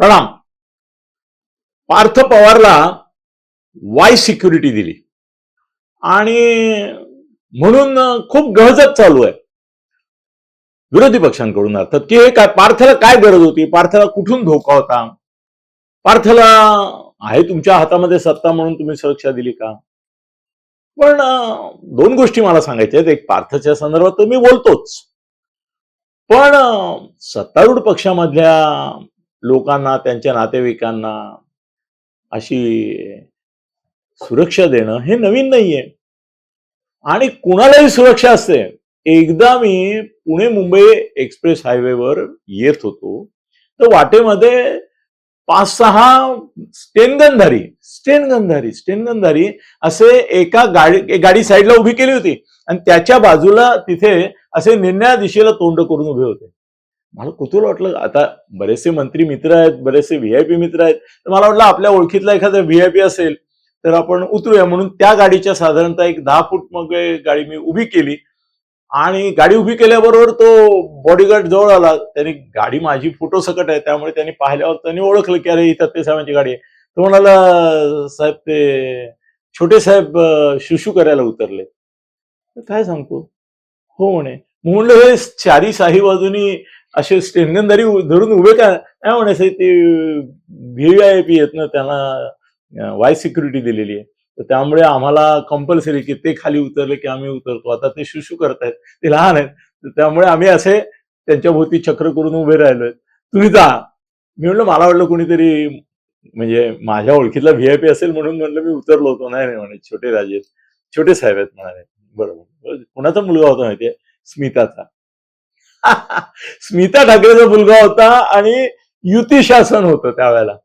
प्रणाम. Parth पवारला Y security दिली. आणि म्हणून खूप गहजत चालू आहे. विरोधी पक्षांकडून अर्थात की हे काय पार्थला काय गरज होती? पार्थला कुठून धोका होता? पार्थला आहे तुमच्या हातामध्ये सत्ता म्हणून तुम्ही सुरक्षा दिली का? पण दोन गोष्टी मला सांगायच्या आहेत. एक पार्थच्या संदर्भात मी बोलतोच. पण सत्तारूढ पक्षामधल्या लोकांना त्यांच्या नातेवाईकांना अशी सुरक्षा देणं हे नवीन नाहीये. आणि कुणालाही सुरक्षा असते. एकदा मी पुणे मुंबई एक्सप्रेस हायवेवर येत होतो तर वाटेमध्ये पाच सहा स्टेनगनधारी स्टेनगनधारी स्टेनगनधारी असे एका गाडी गाडी साईडला उभी केली होती. आणि त्याच्या बाजूला तिथे असे निर्णया दिशेला तोंड करून उभे होते. मला कुतूहल वाटलं आता बरेचसे मंत्री मित्र आहेत बरेचसे व्हीआयपी मित्र आहेत तर मला वाटलं आपल्या ओळखीतला एखादा व्हीआयपी असेल तर आपण उतरूया. म्हणून त्या गाडीच्या साधारणतः एक दहा फूट मग गाडी मी उभी केली. आणि गाडी उभी केल्याबरोबर तो बॉडीगार्ड जवळ आला. त्याने गाडी माझी फोटो सकट आहे त्यामुळे त्यांनी पाहिल्यावर त्यांनी ओळखलं की अरे ही तत्ते साहेबांची गाडी आहे. तो म्हणाला साहेब ते छोटे साहेब शुशू करायला उतरले. तर काय सांगतो? हो म्हणे. म्हणलं हे चारी साही बाजूनी असे स्टेनगनदारी धरून उभे का नाही म्हणायचं ते व्ही आय पी आहेत ना त्यांना वाय सिक्युरिटी दिलेली आहे. तर त्यामुळे आम्हाला कंपल्सरी की ते खाली उतरले की आम्ही उतरतो. आता ते शुशू करतायत ते लहान आहेत. तर त्यामुळे आम्ही असे त्यांच्या भोवती चक्र करून उभे राहिलोय. तुम्ही जा. मी म्हणलं मला वाटलं कुणीतरी म्हणजे माझ्या ओळखीतला व्हीआयपी असेल म्हणून म्हणलं मी उतरलो होतो. नाही नाही म्हणे छोटे राजे छोटे साहेब आहेत म्हणाले. बरोबर. कुणाचा मुलगा होता माहितीये? स्मिताचा. स्मिता ठाकरेचा मुलगा होता आणि युती शासन होतं त्यावेळेला.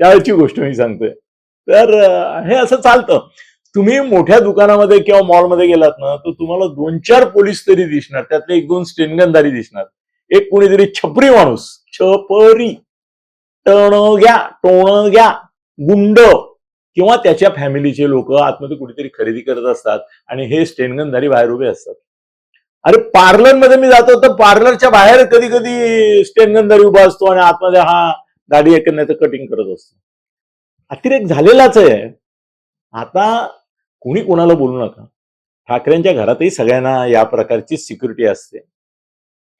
त्यावेळेची गोष्ट मी सांगतोय. तर हे असं चालतं. तुम्ही मोठ्या दुकानामध्ये किंवा मॉलमध्ये गेलात ना तर तुम्हाला दोन चार पोलीस तरी दिसणार. त्यातले एक दोन स्टेनगनदारी दिसणार. एक कोणीतरी छपरी माणूस. छपरी. टण घ्या टोण घ्या गुंड. किंवा त्याच्या फॅमिलीचे लोक आतमध्ये कुठेतरी खरेदी करत असतात आणि हे स्टेनगनधारी बाहेर उभे असतात. अरे पार्लरमध्ये मी जातो तर पार्लरच्या बाहेर कधी कधी स्टेनगनधारी उभा असतो आणि आतमध्ये हा दाढी एक नाही तर कटिंग करत असतो. अतिरेक झालेलाच आहे. आता कुणी कोणाला बोलू नका. ठाकरेंच्या घरातही सगळ्यांना या प्रकारची सिक्युरिटी असते.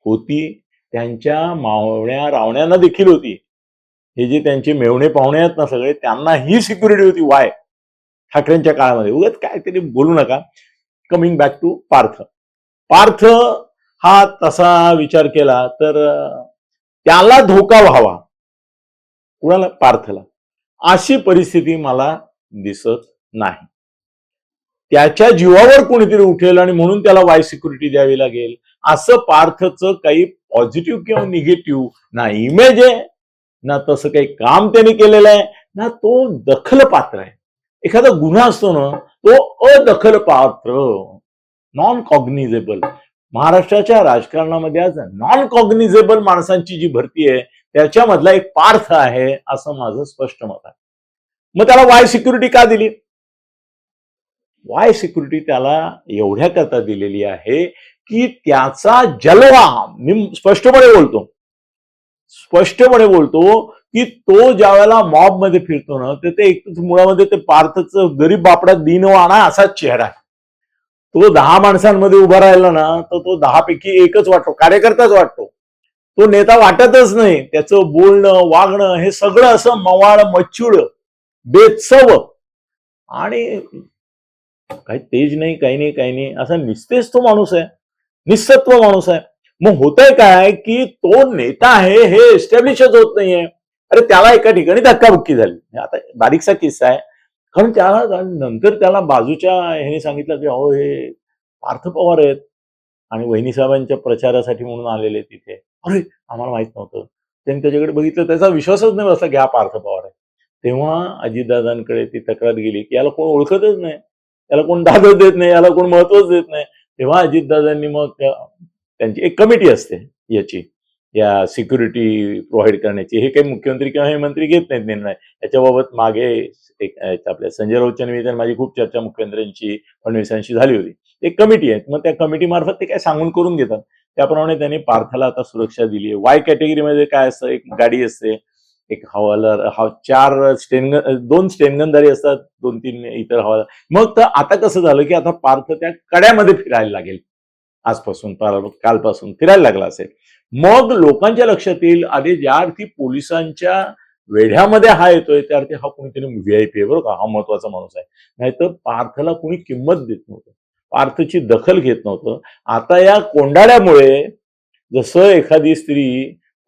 होती त्यांच्या मावण्या रावण्यांना देखील होती. हे जे त्यांचे मेवणे पाहुणे आहेत ना सगळे त्यांना ही सिक्युरिटी होती. वाय ठाकरेंच्या काळामध्ये. उगत काय तरी बोलू नका. Coming back to Parth. Parth हा तसा विचार केला तर त्याला धोका व्हावा. कुणाला? पार्थला. अशी परिस्थिती मला दिसत नाही. त्याच्या जीवावर कोणीतरी उठेल आणि म्हणून त्याला वाय सिक्युरिटी द्यावी लागेल. असं पार्थचं काही पॉझिटिव्ह किंवा निगेटिव्ह ना इमेज आहे. ना तसं काही काम त्याने केलेलं आहे ना तो दखल पात्र आहे. एखादा गुन्हा असतो ना तो अदखल पात्र नॉन कॉग्निझेबल महाराष्ट्राच्या राजकारणामध्ये आज नॉन कॉग्निझेबल माणसांची जी भरती आहे त्याच्यामधला एक पार्थ आहे असं माझं स्पष्ट मत आहे. मग त्याला वाय सिक्युरिटी का दिली? वाय सिक्युरिटी त्याला एवढ्या करता दिलेली आहे की त्याचा जलवा मी स्पष्टपणे बोलतो. स्पष्टपणे बोलतो की तो ज्या वेळेला मॉबमध्ये फिरतो ना तर ते एक मुळामध्ये ते पार्थचं गरीब बापडा दिनवाणा असाच चेहरा आहे. तो दहा माणसांमध्ये उभा राहिला ना तर तो दहा पैकी एकच वाटतो कार्यकर्ताच वाटतो. तो नेता वाटतच नाही. त्याचं बोलणं वागणं हे सगळं असं मवाळ मच्छूळ बेचव आणि काही तेज नाही काही नाही काही नाही. असा निस्तेज तो माणूस आहे. निस्सत्व माणूस आहे. मग होतंय काय की तो नेता आहे हे एस्टॅब्लिशच होत नाहीये. अरे त्याला एका ठिकाणी धक्काबुक्की झाली. आता बारीकसा किस्सा आहे. कारण त्याला नंतर त्याला बाजूच्या ह्याने सांगितलं की अहो हे पार्थ पवार आहेत आणि वहिनीसाहेबांच्या प्रचारासाठी म्हणून आलेले तिथे. अरे आम्हाला माहीत नव्हतं. त्यांनी त्याच्याकडे बघितलं त्याचा विश्वासच नाही बसला की हा पार्थ पवार आहे. तेव्हा अजितदादांकडे ती तक्रार गेली की याला कोण ओळखतच नाही. याला कोण दादच देत नाही. याला कोण महत्वच देत नाही. तेव्हा अजितदादांनी मग त्यांची एक कमिटी असते याची. या सिक्युरिटी प्रोव्हाइड करण्याची. हे काही मुख्यमंत्री किंवा हे मंत्री घेत नाहीत निर्णय. याच्याबाबत मागे एक आपल्या संजय राऊतच्या निवेदन माझी खूप चर्चा मुख्यमंत्र्यांची फडणवीसांशी झाली होती. एक कमिटी आहे. मग त्या कमिटी मार्फत ते काय सांगून करून घेतात. त्याप्रमाणे त्यांनी पार्थला आता सुरक्षा दिली आहे. वाय कॅटेगरीमध्ये काय असतं? एक गाडी असते. एक हवालदार हा चार स्टेनगन दोन स्टेनगनदारी असतात. दोन तीन इतर हवालदार मग तर आता कसं झालं की आता पार्थ त्या कड्यामध्ये फिरायला लागेल. आजपासून पार- कालपासून फिरायला लागला असेल. मग लोकांच्या लक्षात येईल अरे ज्या अर्थी पोलिसांच्या वेढ्यामध्ये हा येतोय त्या अर्थी हा कोणीतरी व्हीआयपी आहे बरोबर का हा महत्त्वाचा माणूस आहे. नाहीतर पार्थला कोणी किंमत देत नव्हतं. पार्थची दखल घेत नव्हतं. आता या कोंडाळ्यामुळे जसं एखादी स्त्री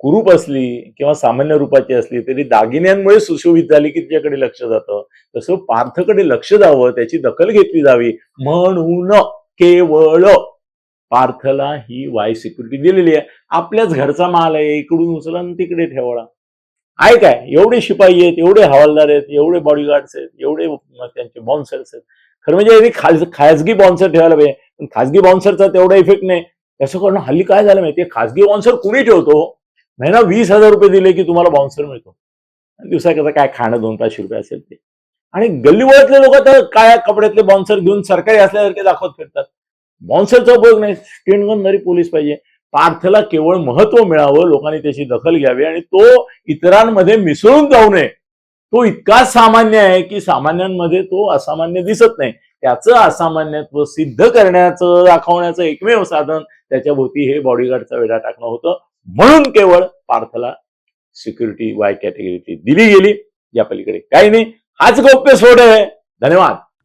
कुरूप असली किंवा सामान्य रूपाची असली तरी दागिन्यांमुळे सुशोभित झाली की तिच्याकडे लक्ष जातं. तसं पार्थकडे लक्ष जावं त्याची दखल घेतली जावी. म्हणून केवळ पार्थला ही वाय सिक्युरिटी दिलेली आहे. आपल्याच घरचा माल आहे इकडून उचला आणि तिकडे ठेवला. आहे काय? एवढे शिपाई आहेत एवढे हवालदार आहेत एवढे बॉडीगार्ड्स आहेत एवढे त्यांचे बॉन्सर्स आहेत. खरं म्हणजे खास खाजगी बॉन्सर ठेवायला पाहिजे. पण खाजगी बॉन्सरचा तेवढा इफेक्ट नाही. त्याचं कारण हल्ली काय झालं माहिती खाजगी बॉन्सर कुणी ठेवतो? महिना वीस हजार रुपये दिले की तुम्हाला बॉन्सर मिळतो. दिवसाकरता काय खाणं दोन पाचशे रुपये असेल ते. आणि गल्लीवळातले लोक तर काय कपड्यातले बॉन्सर घेऊन सरकारी असल्यासारखे दाखवत फिरतात. बॉन्सरचा उपयोग नाही स्टेनगनधारी पोलीस पाहिजे. पार्थला केवळ महत्त्व मिळावं लोकांनी त्याची दखल घ्यावी आणि तो इतरांमध्ये मिसळून जाऊ नये. तो इतका सामान्य आहे की सामान्यांमध्ये तो असामान्य दिसत नाही. त्याचं असामान्यत्व सिद्ध करण्याचं दाखवण्याचं एकमेव साधन त्याच्या भोवती हे बॉडीगार्डचा वेढा टाकणं होतं. म्हणून केवळ पार्थला सिक्युरिटी वाय कॅटेगरीची दिली गेली. या पलीकडे काही नाही. हाच गौप्य सोड आहे. धन्यवाद.